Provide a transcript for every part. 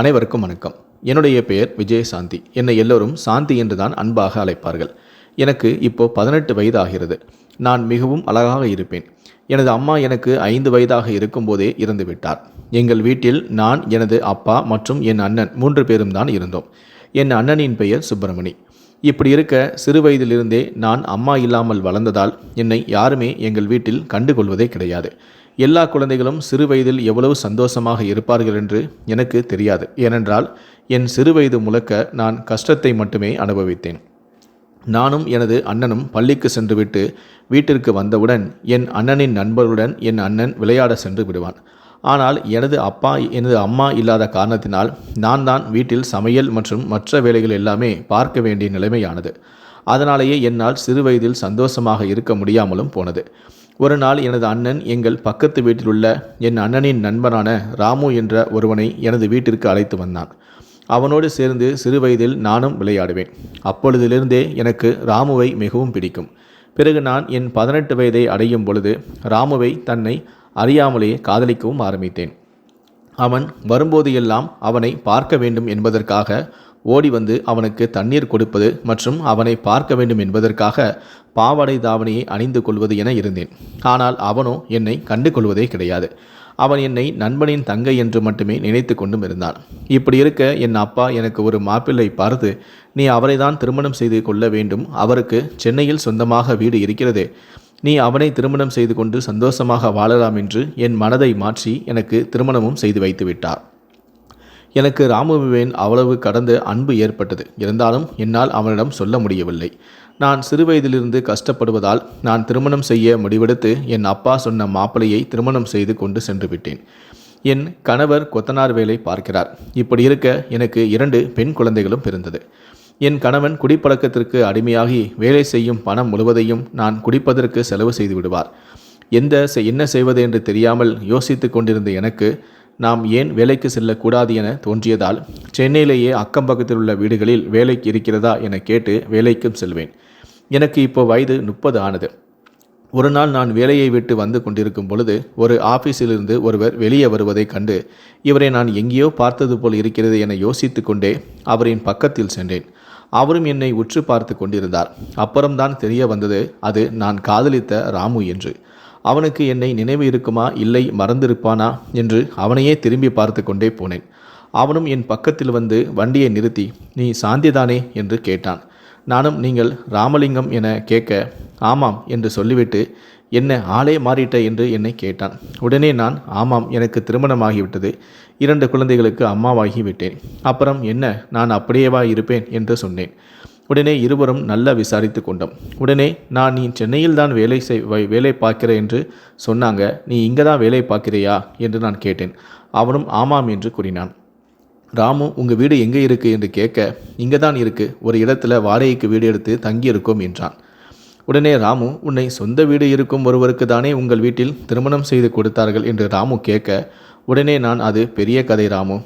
அனைவருக்கும் வணக்கம். என்னுடைய பெயர் விஜயசாந்தி. என்னை எல்லோரும் சாந்தி என்று தான் அன்பாக அழைப்பார்கள். எனக்கு இப்போ பதினெட்டு வயது ஆகிறது நான் மிகவும் அழகாக இருப்பேன். எனது அம்மா எனக்கு ஐந்து வயதாக இருக்கும்போதே இறந்து விட்டார் எங்கள் வீட்டில் நான் எனது அப்பா மற்றும் என் அண்ணன் மூன்று பேரும் தான் இருந்தோம். என் அண்ணனின் பெயர் சுப்பிரமணி. இப்படி இருக்க சிறு வயதிலிருந்தே நான் அம்மா இல்லாமல் வளர்ந்ததால் என்னை யாருமே எங்கள் வீட்டில் கண்டுகொள்வதே கிடையாது. எல்லா குழந்தைகளும் சிறு வயதில் எவ்வளவு சந்தோஷமாக இருப்பார்கள் என்று எனக்கு தெரியாது. ஏனென்றால் என் சிறு வயது முழக்க நான் கஷ்டத்தை மட்டுமே அனுபவித்தேன். நானும் எனது அண்ணனும் பள்ளிக்கு சென்றுவிட்டு வீட்டிற்கு வந்தவுடன் என் அண்ணனின் நண்பர்களுடன் என் அண்ணன் விளையாட சென்று விடுவான். ஆனால் எனது அப்பா எனது அம்மா இல்லாத காரணத்தினால் நான் தான் வீட்டில் சமையல் மற்றும் மற்ற வேலைகள் எல்லாமே பார்க்க வேண்டிய நிலைமையானது. அதனாலேயே என்னால் சிறு வயதில் சந்தோஷமாக இருக்க முடியாமலும் போனது. ஒரு நாள் எனது அண்ணன் எங்கள் பக்கத்து வீட்டில் உள்ள என் அண்ணனின் நண்பனான ராமு என்ற ஒருவனை எனது வீட்டிற்கு அழைத்து வந்தான். அவனோடு சேர்ந்து சிறு வயதில் நானும் விளையாடுவேன். அப்பொழுதிலிருந்தே எனக்கு ராமுவை மிகவும் பிடிக்கும். பிறகு நான் என் பதினெட்டு வயதை அடையும் பொழுது ராமுவை தன்னை அறியாமலேயே காதலிக்கவும் ஆரம்பித்தேன். அவன் வரும்போது எல்லாம் அவனை பார்க்க வேண்டும் என்பதற்காக ஓடி வந்து அவனுக்கு தண்ணீர் கொடுப்பது மற்றும் அவனை பார்க்க வேண்டும் என்பதற்காக பாவாடை தாவணியை அணிந்து கொள்வது என இருந்தேன். ஆனால் அவனோ என்னை கண்டு கொள்வதே கிடையாது. அவன் என்னை நண்பனின் தங்கை என்று மட்டுமே நினைத்து கொண்டும் இருந்தான். இப்படி இருக்க என் அப்பா எனக்கு ஒரு மாப்பிள்ளை பார்த்து நீ அவரைதான் திருமணம் செய்து கொள்ள வேண்டும். அவருக்கு சென்னையில் சொந்தமாக வீடு இருக்கிறது. நீ அவனை திருமணம் செய்து கொண்டு சந்தோஷமாக வாழலாம் என்று என் மனதை மாற்றி எனக்கு திருமணமும் செய்து வைத்து விட்டார். எனக்கு ராமுவின் அவ்வளவு கடந்த அன்பு ஏற்பட்டது. இருந்தாலும் என்னால் அவனிடம் சொல்ல முடியவில்லை. நான் சிறுவயதிலிருந்து கஷ்டப்படுவதால் நான் திருமணம் செய்ய முடிவெடுத்து என் அப்பா சொன்ன மாப்பிளையை திருமணம் செய்து கொண்டு சென்று விட்டேன். என் கணவர் கொத்தனார் வேலை பார்க்கிறார். இப்படி இருக்க எனக்கு இரண்டு பெண் குழந்தைகளும் பிறந்தது. என் கணவன் குடிப்பழக்கத்திற்கு அடிமையாகி வேலை செய்யும் பணம் முழுவதையும் நான் குடிப்பதற்கு செலவு செய்து விடுவார். எந்த என்ன செய்வது என்று தெரியாமல் யோசித்து கொண்டிருந்த எனக்கு நாம் ஏன் வேலைக்கு செல்லக்கூடாது என தோன்றியதால் சென்னையிலேயே அக்கம் பக்கத்தில் உள்ள வீடுகளில் வேலைக்கு இருக்கிறதா என கேட்டு வேலைக்கும் செல்வேன். எனக்கு இப்போ வயது முப்பது ஆனது. ஒரு நாள் நான் வேலையை விட்டு வந்து கொண்டிருக்கும் பொழுது ஒரு ஆபீஸிலிருந்து ஒருவர் வெளியே வருவதைக் கண்டு இவரை நான் எங்கேயோ பார்த்தது போல் இருக்கிறது என யோசித்து கொண்டே அவரின் பக்கத்தில் சென்றேன். அவரும் என்னை உற்று பார்த்து கொண்டிருந்தார். அப்புறம்தான் தெரிய வந்தது அது நான் காதலித்த ராமு என்று. அவனுக்கு என்னை நினைவு இருக்குமா? இல்லை மறந்திருப்பானா? என்று அவனையே திரும்பி பார்த்து கொண்டே போனேன். அவனும் என் பக்கத்தில் வந்து வண்டியை நிறுத்தி நீ சாந்திதானே? என்று கேட்டான். நானும் நீங்கள் ராமலிங்கம் என கேட்க ஆமாம் என்று சொல்லிவிட்டு என்ன ஆளே மாறிட்ட? என்று என்னை கேட்டான். உடனே நான் ஆமாம் எனக்கு திருமணமாகிவிட்டது. இரண்டு குழந்தைகளுக்கு அம்மாவாகி விட்டேன். அப்புறம் என்ன? நான் அப்படியேவா இருப்பேன்? என்று சொன்னேன். உடனே இருவரும் நல்லா விசாரித்து கொண்டோம். உடனே நான் நீ சென்னையில் தான் வேலை செய் வை- வேலை பார்க்கிறேன் என்று சொன்னாங்க. நீ இங்கே தான் வேலை பார்க்கிறியா? என்று நான் கேட்டேன். அவனும் ஆமாம் என்று கூறினான். ராமு உங்கள் வீடு எங்கே இருக்குது என்று கேட்க இங்கே தான் இருக்குது ஒரு இடத்துல வாடகைக்கு வீடு எடுத்து தங்கியிருக்கோம் என்றான். உடனே ராமு உன்னை சொந்த வீடு இருக்கும் ஒருவருக்கு தானே உங்கள் வீட்டில் திருமணம் செய்து கொடுத்தார்கள்? என்று ராமு கேட்க உடனே நான் அது பெரிய கதை ராமு.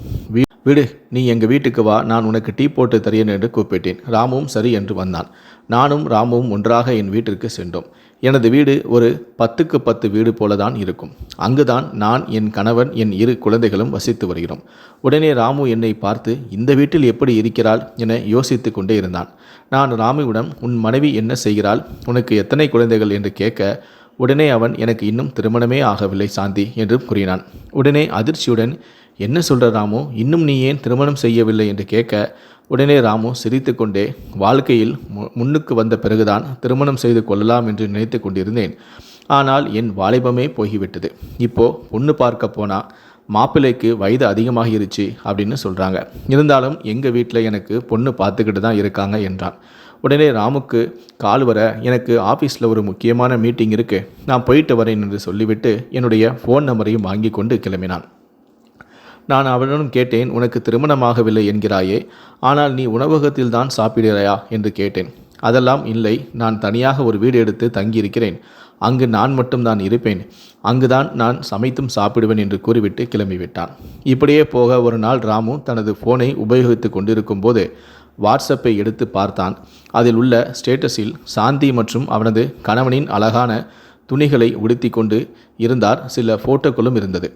விடு நீ எங்கள் வீட்டுக்கு வா நான் உனக்கு டீ போட்டு தரேன் என்று கூப்பிட்டேன். ராமுவும் சரி என்று வந்தான். நானும் ராமுவும் ஒன்றாக என் வீட்டிற்கு சென்றோம். எனது வீடு ஒரு பத்துக்கு பத்து வீடு போலதான் இருக்கும். அங்குதான் நான் என் கணவன் என் இரு குழந்தைகளும் வசித்து வருகிறோம். உடனே ராமு என்னை பார்த்து இந்த வீட்டில் எப்படி இருக்கிறாள்? என யோசித்து கொண்டே இருந்தான். நான் ராமுவிடம் உன் மனைவி என்ன செய்கிறாள்? உனக்கு எத்தனை குழந்தைகள்? என்று கேட்க உடனே அவன் எனக்கு இன்னும் திருமணமே ஆகவில்லை சாந்தி என்று கூறினான். உடனே அதிர்ச்சியுடன் என்ன சொல்கிற ராமு? இன்னும் நீ ஏன் திருமணம் செய்யவில்லை? என்று கேட்க உடனே ராமு சிரித்துக்கொண்டே வாழ்க்கையில் மு- முன்னுக்கு வந்த பிறகுதான் திருமணம் செய்து கொள்ளலாம் என்று நினைத்து கொண்டிருந்தேன். ஆனால் என் வாலிபமே போய்விட்டது. இப்போ பொண்ணு பார்க்க போனால் மாப்பிள்ளைக்கு வயது அதிகமாகிருச்சு அப்படின்னு சொல்கிறாங்க இருந்தாலும் எங்கள் வீட்டில் எனக்கு பொண்ணு பார்த்துக்கிட்டு தான் இருக்காங்க என்றான். உடனே ராமுக்கு கால் வர எனக்கு ஆஃபீஸில் ஒரு முக்கியமான மீட்டிங் இருக்குது நான் போயிட்டு வரேன் என்று சொல்லிவிட்டு என்னுடைய ஃபோன் நம்பரையும் வாங்கி கொண்டு கிளம்பினான். நான் அவனிடம் கேட்டேன் உனக்கு திருமணமாகவில்லை என்கிறாயே. ஆனால் நீ உணவகத்தில் தான் சாப்பிடுகிறாயா? என்று கேட்டேன். அதெல்லாம் இல்லை. நான் தனியாக ஒரு வீடு எடுத்து தங்கியிருக்கிறேன். அங்கு நான் மட்டும்தான் இருப்பேன். அங்குதான் நான் சமைத்தும் சாப்பிடுவேன் என்று கூறிவிட்டு கிளம்பிவிட்டான். இப்படியே போக ஒரு நாள் ராமு தனது ஃபோனை உபயோகித்து கொண்டிருக்கும் போது வாட்ஸ்அப்பை எடுத்து பார்த்தான். அதில் உள்ள ஸ்டேட்டஸில் சாந்தி மற்றும் அவனது கணவனின் அழகான துணிகளை உடுத்தி கொண்டு இருந்தார். சில ஃபோட்டோக்களும் இருந்தது.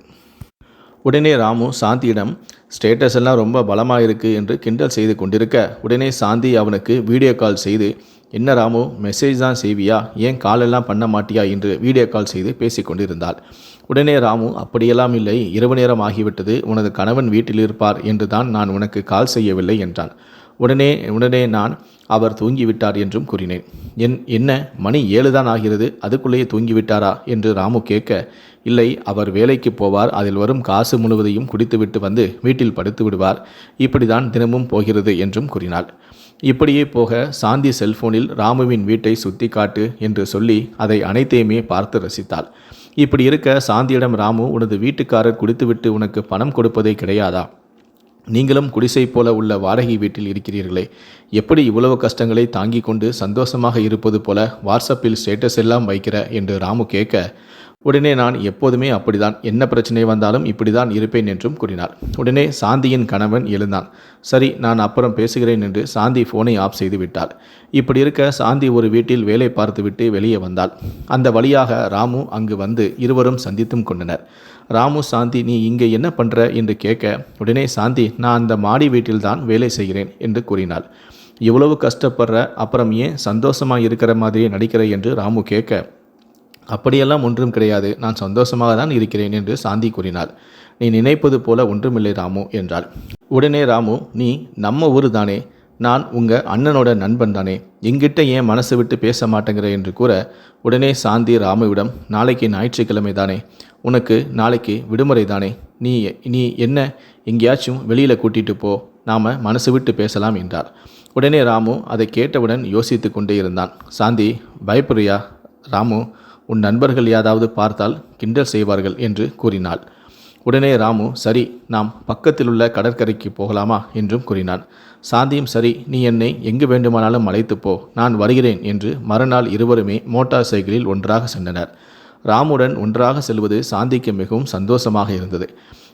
உடனே ராமு சாந்தியிடம் ஸ்டேட்டஸ் எல்லாம் ரொம்ப பலமாக இருக்குது என்று கிண்டல் செய்து கொண்டிருக்க உடனே சாந்தி அவனுக்கு வீடியோ கால் செய்து என்ன ராமு மெசேஜ் தான் செய்வியா? ஏன் காலெல்லாம் பண்ண மாட்டியா? என்று வீடியோ கால் செய்து பேசி கொண்டிருந்தாள். உடனே ராமு அப்படியெல்லாம் இல்லை. இரவு நேரம் ஆகிவிட்டது. உனது கணவன் வீட்டில் இருப்பார் என்று தான் நான் உனக்கு கால் செய்யவில்லை என்றான் உடனே உடனே நான் அவர் தூங்கிவிட்டார் என்றும் கூறினேன். என் என்ன? மணி ஏழு தான் ஆகிறது. அதுக்குள்ளேயே தூங்கிவிட்டாரா? என்று ராமு கேட்க இல்லை அவர் வேலைக்கு போவார். அதில் வரும் காசு முழுவதையும் குடித்துவிட்டு வந்து வீட்டில் படுத்து விடுவார். இப்படிதான் தினமும் போகிறது என்றும் கூறினாள். இப்படியே போக சாந்தி செல்போனில் ராமுவின் வீட்டை சுத்தி காட்டு என்று சொல்லி அதை அனைத்தையுமே பார்த்து ரசித்தாள். இப்படி இருக்க சாந்தியிடம் ராமு உனது வீட்டுக்காரர் குடித்துவிட்டு உனக்கு பணம் கொடுப்பதே கிடையாதா? நீங்களும் குடிசை போல உள்ள வாடகை வீட்டில் இருக்கிறீர்களே. எப்படி இவ்வளவு கஷ்டங்களை தாங்கிக் கொண்டு சந்தோஷமாக இருப்பது போல வாட்ஸ்அப்பில் ஸ்டேட்டஸ் எல்லாம் வைக்கிற? என்று ராமு கேட்க உடனே நான் எப்போதுமே அப்படிதான். என்ன பிரச்சனை வந்தாலும் இப்படிதான் இருப்பேன் என்றும் கூறினார் உடனே சாந்தியின் கணவன் எழுந்தான். சரி நான் அப்புறம் பேசுகிறேன் என்று சாந்தி ஃபோனை ஆஃப் செய்து விட்டார் இப்படி இருக்க சாந்தி ஒரு வீட்டில் வேலை பார்த்துவிட்டு வெளியே வந்தாள். அந்த வழியாக ராமு அங்கு வந்து இருவரும் சந்தித்தும் கொண்டனர். ராமு சாந்தி நீ இங்கே என்ன பண்ணுற என்று கேட்க உடனே சாந்தி நான் அந்த மாடி வீட்டில்தான் வேலை செய்கிறேன் என்று கூறினாள். இவ்வளவு கஷ்டப்படுற அப்புறம் ஏன் சந்தோஷமாக இருக்கிற மாதிரியே நடிக்கிற என்று ராமு கேட்க அப்படியெல்லாம் ஒன்றும் கிடையாது. நான் சந்தோஷமாக தான் இருக்கிறேன் என்று சாந்தி கூறினாள். நீ நினைப்பது போல ஒன்றுமில்லை ராமு என்றாள். உடனே ராமு நீ நம்ம ஊர் தானே. நான் உங்கள் அண்ணனோட நண்பன் தானே. எங்கிட்ட ஏன் மனசு விட்டு பேச மாட்டேங்கிற என்று கூற உடனே சாந்தி ராமுவிடம் நாளைக்கு ஞாயிற்றுக்கிழமை தானே. உனக்கு நாளைக்கு விடுமுறை தானே. நீ நீ என்ன? எங்கேயாச்சும் வெளியில் கூட்டிகிட்டு போ. நாம் மனசு விட்டு பேசலாம் என்றார் உடனே ராமு அதை கேட்டவுடன் யோசித்து கொண்டே இருந்தான். சாந்தி பயப்படுறியா? ராமு உன் நண்பர்கள் யாராவது பார்த்தால் கிண்டல் செய்வார்கள் என்று கூறினாள். உடனே ராமு சரி நாம் பக்கத்திலுள்ள கடற்கரைக்கு போகலாமா என்றும் கூறினான். சாந்தியும் சரி நீ என்னை எங்கு வேண்டுமானாலும் அழைத்து போ நான் வருகிறேன் என்று மறுநாள் இருவருமே மோட்டார் சைக்கிளில் ஒன்றாக சென்றனர். ராமுடன் ஒன்றாக செல்வது சாந்திக்கு மிகவும் சந்தோஷமாக இருந்தது.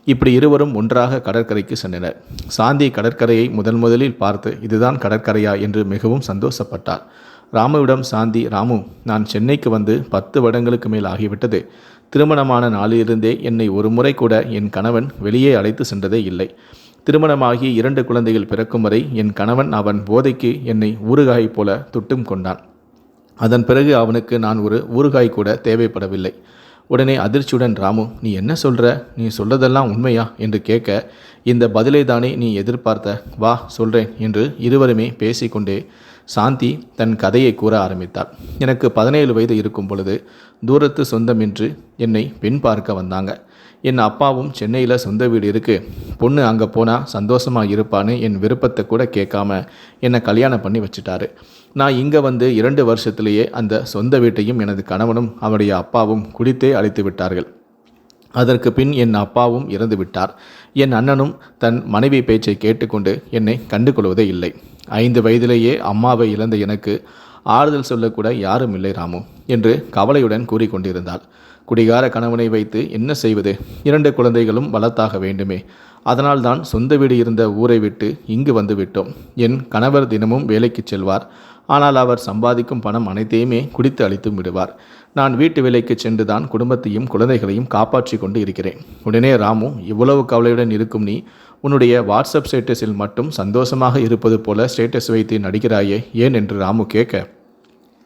இப்படி இருவரும் ஒன்றாக கடற்கரைக்கு சென்றனர். சாந்தி கடற்கரையை முதன் முதலில் பார்த்து இதுதான் கடற்கரையா? என்று மிகவும் சந்தோஷப்பட்டார் ராமுவிடம் சாந்தி ராமு நான் சென்னைக்கு வந்து பத்து வருடங்களுக்கு மேல் ஆகிவிட்டது. திருமணமான நாளிலிருந்தே என்னை ஒரு முறை கூட என் கணவன் வெளியே அழைத்து சென்றதே இல்லை. திருமணமாகி இரண்டு குழந்தைகள் பிறக்கும் வரை என் கணவன் அவன் போதைக்கு என்னை ஊறுகாய் போல துட்டும் கொண்டான். அதன் பிறகு அவனுக்கு நான் ஒரு ஊறுகாய் கூட தேவைப்படவில்லை. உடனே அதிர்ச்சியுடன் ராமு நீ என்ன சொல்கிற நீ சொல்றதெல்லாம் உண்மையா? என்று கேட்க இந்த பதிலை தானே நீ எதிர்பார்த்த? வா சொல்கிறேன் என்று இருவருமே பேசிக்கொண்டே சாந்தி தன் கதையை கூற ஆரம்பித்தார் எனக்கு பதினேழு வயது இருக்கும் பொழுது தூரத்து சொந்தமின்றி என்னை பெண் பார்க்க வந்தாங்க. என் அப்பாவும் சென்னையில் சொந்த வீடு இருக்குது பொண்ணு அங்கே போனால் சந்தோஷமாக இருப்பான்னு என் விருப்பத்தை கூட கேட்காம என்னை கல்யாணம் பண்ணி வச்சுட்டாரு. நான் இங்கே வந்து இரண்டு வருஷத்திலேயே அந்த சொந்த வீட்டையும் எனது கணவனும் அவருடைய அப்பாவும் குடித்தே அழைத்து விட்டார்கள். அதற்கு பின் என் அப்பாவும் இறந்துவிட்டார். என் அண்ணனும் தன் மனைவி பேச்சை கேட்டுக்கொண்டு என்னை கண்டுகொள்வதே இல்லை. ஐந்து வயதிலேயே அம்மாவை இழந்த எனக்கு ஆறுதல் சொல்லக்கூட யாரும் இல்லை ராமு என்று கவலையுடன் கூறிக்கொண்டிருந்தாள். குடிகார கணவனை வைத்து என்ன செய்வது? இரண்டு குழந்தைகளும் வளர்த்தாக வேண்டுமே. அதனால்தான் சொந்த வீடு இருந்த ஊரை விட்டு இங்கு வந்துவிட்டோம். என் கணவர் தினமும் வேலைக்கு செல்வார். ஆனால் அவர் சம்பாதிக்கும் பணம் அனைத்தையுமே குடித்து அளித்தும் விடுவார். நான் வீட்டு வேலைக்கு சென்றுதான் குடும்பத்தையும் குழந்தைகளையும் காப்பாற்றி கொண்டு இருக்கிறேன். உடனே ராமு இவ்வளவு கவலையுடன் இருக்கும் நீ உன்னுடைய வாட்ஸ்அப் ஸ்டேட்டஸில் மட்டும் சந்தோஷமாக இருப்பது போல ஸ்டேட்டஸ் வைத்து நடிக்கிறாயே? ஏன்? என்று ராமு கேட்க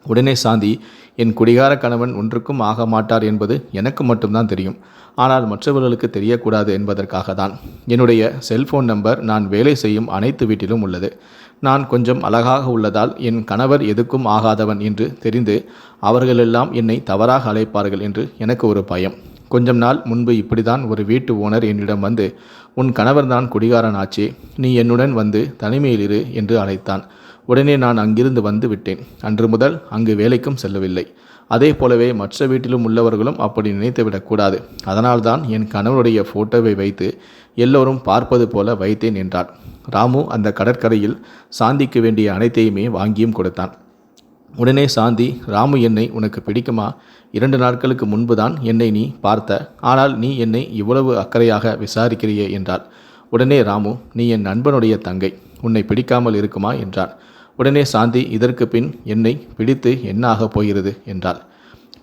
உடனே சாந்தி என் குடிகார கணவன் ஒன்றுக்கும் ஆக மாட்டார் என்பது எனக்கு மட்டும்தான் தெரியும். ஆனால் மற்றவர்களுக்கு தெரியக்கூடாது என்பதற்காக தான் என்னுடைய செல்போன் நம்பர் நான் வேலை செய்யும் அனைத்து வீட்டிலும் உள்ளது. நான் கொஞ்சம் அழகாக உள்ளதால் என் கணவர் எதுக்கும் ஆகாதவன் என்று தெரிந்து அவர்களெல்லாம் என்னை தவறாக அழைப்பார்கள் என்று எனக்கு ஒரு பயம். கொஞ்சம் நாள் முன்பு இப்படிதான் ஒரு வீட்டு ஓனர் என்னிடம் வந்து உன் கணவர் தான் குடிகாரன் ஆச்சே நீ என்னுடன் வந்து தனிமையில் இரு என்று அழைத்தான். உடனே நான் அங்கிருந்து வந்து விட்டேன். அன்று முதல் அங்கு வேலைக்கும் செல்லவில்லை. அதே போலவே மற்ற வீட்டிலும் உள்ளவர்களும் அப்படி நினைத்துவிடக்கூடாது அதனால்தான் என் கணவருடைய ஃபோட்டோவை வைத்து எல்லோரும் பார்ப்பது போல வைத்தேன் என்றார். ராமு அந்த கடற்கரையில் சாந்திக்கு வேண்டிய அனைத்தையுமே வாங்கியும் கொடுத்தான். உடனே சாந்தி ராமு என்னை உனக்கு பிடிக்குமா? இரண்டு நாட்களுக்கு முன்புதான் என்னை நீ பார்த்த. ஆனால் நீ என்னை இவ்வளவு அக்கறையாக விசாரிக்கிறியே? என்றாள். உடனே ராமு நீ என் நண்பனுடைய தங்கை. உன்னை பிடிக்காமல் இருக்குமா? என்றார் உடனே சாந்தி இதற்கு பின் என்னை பிடித்து என்ன ஆகப் போகிறது? என்றாள்.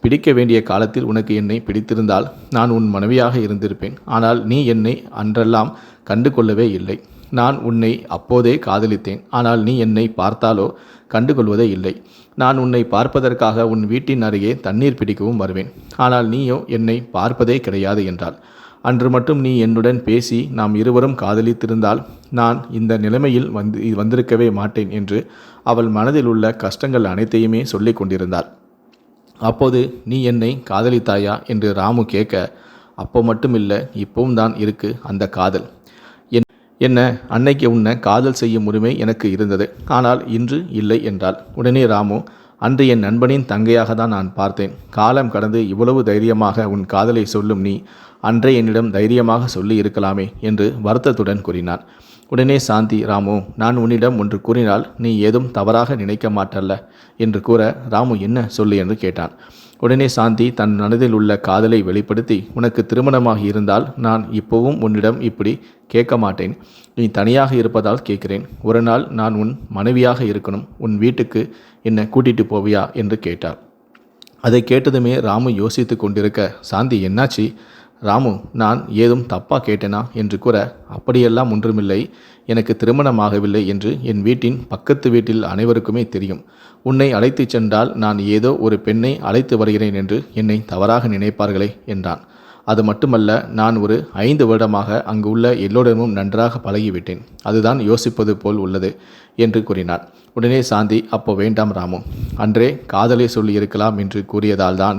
பிடிக்க வேண்டிய காலத்தில் உனக்கு என்னை பிடித்திருந்தால் நான் உன் மனைவியாக இருந்திருப்பேன். ஆனால் நீ என்னை அன்றெல்லாம் கண்டு கொள்ளவே இல்லை. நான் உன்னை அப்போதே காதலித்தேன். ஆனால் நீ என்னை பார்த்தாலோ கண்டுகொள்வதே இல்லை. நான் உன்னை பார்ப்பதற்காக உன் வீட்டின் அருகே தண்ணீர் பிடிக்கவும் வருவேன். ஆனால் நீயோ என்னை பார்ப்பதே கிடையாது என்றாள். அன்று மட்டும் நீ என்னுடன் பேசி நாம் இருவரும் காதலித்திருந்தால் நான் இந்த நிலைமையில் வந்து வந்திருக்கவே மாட்டேன் என்று அவள் மனதில் உள்ள கஷ்டங்கள் அனைத்தையுமே சொல்லிக் கொண்டிருந்தாள். அப்போது நீ என்னை காதலித்தாயா? என்று ராமு கேட்க அப்போ மட்டும் இல்லை இப்பவும் தான் இருக்கு அந்த காதல். என்ன? அன்னைக்கு உன்னை காதல் செய்யும் உரிமை எனக்கு இருந்தது. ஆனால் இன்று இல்லை என்றாள். உடனே ராமு அன்று என் நண்பனின் தங்கையாக தான் நான் பார்த்தேன். காலம் கடந்து இவ்வளவு தைரியமாக உன் காதலை சொல்லும் நீ அன்றே என்னிடம் தைரியமாக சொல்லி இருக்கலாமே என்று வருத்தத்துடன் கூறினான் உடனே சாந்தி ராமு நான் உன்னிடம் ஒன்று கூறினால் நீ ஏதும் தவறாக நினைக்க மாட்டல்ல என்று கூற ராமு என்ன சொல்லு என்று கேட்டான். உடனே சாந்தி தன் மனதில் உள்ள காதலை வெளிப்படுத்தி உனக்கு திருமணமாகி இருந்தால் நான் இப்போவும் உன்னிடம் இப்படி கேட்க மாட்டேன். நீ தனியாக இருப்பதால் கேட்கிறேன். ஒரு நாள் நான் உன் மனைவியாக இருக்கணும். உன் வீட்டுக்கு என்னை கூட்டிட்டு போவியா? என்று கேட்டார் அதை கேட்டதுமே ராமு யோசித்து கொண்டிருக்க சாந்தி என்னாச்சு? ராமு நான் ஏதும் தப்பாக கேட்டேனா? என்று கூற அப்படியெல்லாம் ஒன்றுமில்லை. எனக்கு திருமணமாகவில்லை என்று என் வீட்டின் பக்கத்து வீட்டில் அனைவருக்குமே தெரியும். உன்னை அழைத்துச் சென்றால் நான் ஏதோ ஒரு பெண்ணை அழைத்து வருகிறேன் என்று என்னை தவறாக நினைப்பார்களே என்றான். அது மட்டுமல்ல நான் ஒரு ஐந்து வருடமாக அங்கு உள்ள எல்லோரிடமும் நன்றாக பழகிவிட்டேன். அதுதான் யோசிப்பது போல் உள்ளது என்று கூறினார். உடனே சாந்தி அப்போ வேண்டாம் ராமு. அன்றே காதலை சொல்லியிருக்கலாம் என்று கூறியதால் தான்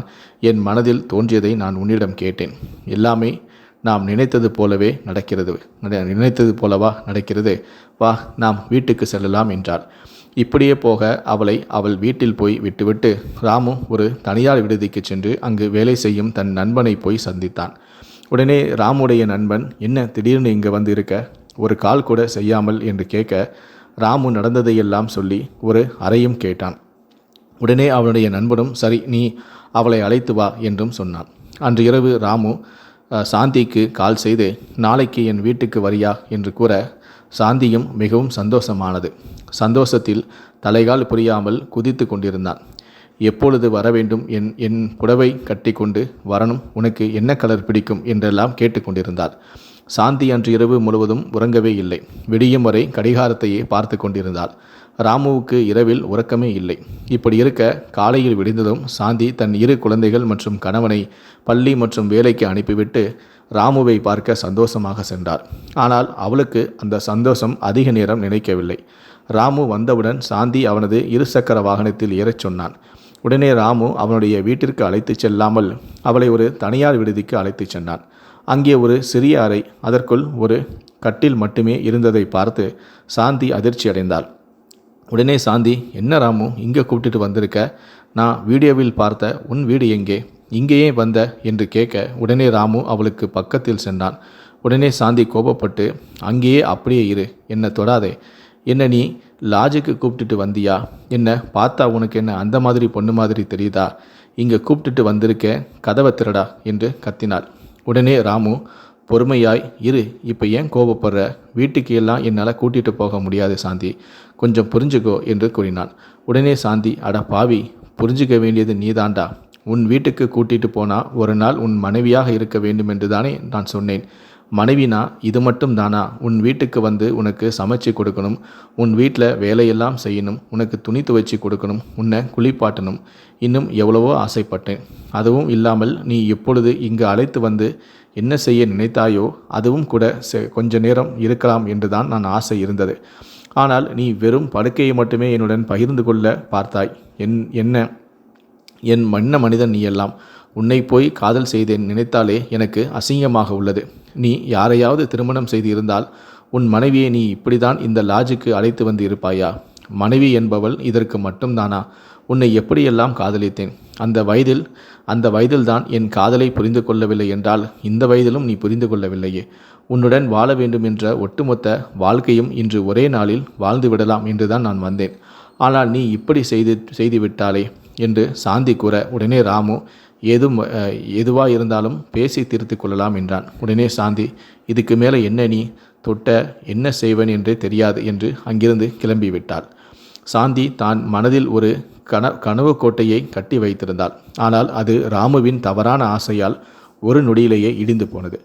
என் மனதில் தோன்றியதை நான் உன்னிடம் கேட்டேன். எல்லாமே நாம் நினைத்தது போலவே நடக்கிறது. நினைத்தது போலவா நடக்கிறது. வா நாம் வீட்டுக்கு செல்லலாம் என்றாள் இப்படியே போக அவளை அவள் வீட்டில் போய் விட்டுவிட்டு ராமு ஒரு தனியார் விடுதிக்கு சென்று அங்கு வேலை செய்யும் தன் நண்பனை போய் சந்தித்தான். உடனே ராமுடைய நண்பன் என்ன திடீர்னு இங்கே வந்து இருக்க ஒரு கால் கூட செய்யாமல் என்று கேட்க ராமு நடந்ததையெல்லாம் சொல்லி ஒரு அறையும் கேட்டான். உடனே அவனுடைய நண்பனும் சரி நீ அவளை அழைத்து வா என்றும் சொன்னான். அன்று இரவு ராமு சாந்திக்கு கால் செய்து நாளைக்கு என் வீட்டுக்கு வரியா? என்று கூற சாந்தியும் மிகவும் சந்தோஷமானது. சந்தோஷத்தில் தலைகால் புரியாமல் குதித்து கொண்டிருந்தான். எப்பொழுது வர வேண்டும்? என் என் புடவை கட்டி கொண்டு வரணும். உனக்கு என்ன கலர் பிடிக்கும்? என்றெல்லாம் கேட்டுக்கொண்டிருந்தாள் சாந்தி அன்று இரவு முழுவதும் உறங்கவே இல்லை. விடியும் வரை கடிகாரத்தையே பார்த்து கொண்டிருந்தாள். ராமுவுக்கு இரவில் உறக்கமே இல்லை. இப்படி இருக்க காலையில் விடிந்ததும் சாந்தி தன் இரு குழந்தைகள் மற்றும் கணவனை பள்ளி மற்றும் வேலைக்கு அனுப்பிவிட்டு ராமுவை பார்க்க சந்தோஷமாக சென்றார். ஆனால் அவளுக்கு அந்த சந்தோஷம் அதிக நேரம் நினைக்கவில்லை. ராமு வந்தவுடன் சாந்தி அவனது இருசக்கர வாகனத்தில் ஏறச் சொன்னான். உடனே ராமு அவனுடைய வீட்டிற்கு அழைத்துச் செல்லாமல் அவளை ஒரு தனியார் விடுதிக்கு அழைத்துச் சென்றான். அங்கே ஒரு சிறிய அறை அதற்குள் ஒரு கட்டில் மட்டுமே இருந்ததை பார்த்து சாந்தி அதிர்ச்சி அடைந்தாள். உடனே சாந்தி என்ன ராமு இங்கே கூப்பிட்டுட்டு வந்திருக்க? நான் வீடியோவில் பார்த்த உன் வீடு எங்கே? இங்கேயே வந்த என்று கேட்க உடனே ராமு அவளுக்கு பக்கத்தில் சென்றான். உடனே சாந்தி கோபப்பட்டு அங்கேயே அப்படியே இரு என்னை தொடாதே. என்ன நீ லாஜுக்கு கூப்பிட்டுட்டு வந்தியா? என்ன பார்த்தா உனக்கு என்ன அந்த மாதிரி பொண்ணு மாதிரி தெரியுதா? இங்கே கூப்பிட்டுட்டு வந்திருக்க கதவை திரடா என்று கத்தினாள். உடனே ராமு பொறுமையாய் இரு இப்போ ஏன் கோபப்படுற? வீட்டுக்கு எல்லாம் என்னால் கூட்டிகிட்டு போக முடியாது சாந்தி. கொஞ்சம் புரிஞ்சுக்கோ என்று கூறினான். உடனே சாந்தி அட பாவி புரிஞ்சுக்க வேண்டியது நீதாண்டா. உன் வீட்டுக்கு கூட்டிட்டு போனால் ஒரு நாள் உன் மனைவியாக இருக்க வேண்டும் என்று தானே நான் சொன்னேன். மனைவினா இது மட்டும் தானா? உன் வீட்டுக்கு வந்து உனக்கு சமைச்சு கொடுக்கணும். உன் வீட்டில் வேலையெல்லாம் செய்யணும். உனக்கு துணி துவைச்சி கொடுக்கணும். உன்னை குளிப்பாட்டணும். இன்னும் எவ்வளவோ ஆசைப்பட்டேன். அதுவும் இல்லாமல் நீ எப்பொழுது இங்கு அழைத்து வந்து என்ன செய்ய நினைத்தாயோ அதுவும் கூட கொஞ்ச நேரம் இருக்கலாம் என்று தான் நான் ஆசை இருந்தது. ஆனால் நீ வெறும் படுக்கையை மட்டுமே என்னுடன் பகிர்ந்து கொள்ள பார்த்தாய். என் என்ன என் மன்ன மனிதன் நீ எல்லாம் உன்னை போய் காதல் செய்தேன் நினைத்தாலே எனக்கு அசிங்கமாக உள்ளது. நீ யாரையாவது திருமணம் செய்து இருந்தால் உன் மனைவியை நீ இப்படிதான் இந்த லாஜுக்கு அழைத்து வந்து இருப்பாயா மனைவி என்பவள் இதற்கு மட்டும்தானா? உன்னை எப்படியெல்லாம் காதலித்தேன்? அந்த வயதில் அந்த வயதில்தான் என் காதலை புரிந்து கொள்ளவில்லை என்றால் இந்த வயதிலும் நீ புரிந்து கொள்ளவில்லையே. உன்னுடன் வாழ வேண்டும் என்ற ஒட்டுமொத்த வாழ்க்கையும் இன்று ஒரே நாளில் வாழ்ந்து விடலாம் என்றுதான் நான் வந்தேன். ஆனால் நீ இப்படி செய்து செய்துவிட்டாலே என்று சாந்தி கூற உடனே ராமு ஏதும் எதுவாக இருந்தாலும் பேசி தீர்த்து கொள்ளலாம் என்றான். உடனே சாந்தி இதுக்கு மேலே என்ன நீ? தொட்ட என்ன செய்வன் என்றே தெரியாது என்று அங்கிருந்து கிளம்பி விட்டாள் சாந்தி தான் மனதில் ஒரு கன கனவு கோட்டையை கட்டி வைத்திருந்தாள். ஆனால் அது ராமுவின் தவறான ஆசையால் ஒரு நொடியிலேயே இடிந்து போனது.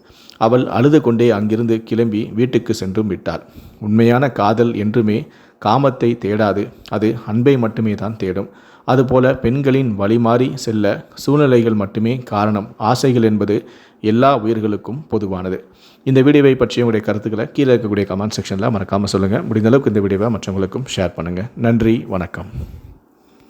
அவள் அழுது கொண்டே அங்கிருந்து கிளம்பி வீட்டுக்கு சென்றும் விட்டாள். உண்மையான காதல் என்றுமே காமத்தை தேடாது. அது அன்பை மட்டுமே தான் தேடும். அதுபோல பெண்களின் வழிமாறி செல்ல சூழ்நிலைகள் மட்டுமே காரணம். ஆசைகள் என்பது எல்லா உயிர்களுக்கும் பொதுவானது. இந்த வீடியோவை பற்றிய உங்களுடைய கருத்துக்களை கீழே இருக்கக்கூடிய கமெண்ட் செக்ஷனில் மறக்காமல் சொல்லுங்கள் முடிந்த அளவுக்கு இந்த வீடியோவை மற்றவங்களுக்கும் ஷேர் பண்ணுங்கள் நன்றி வணக்கம்.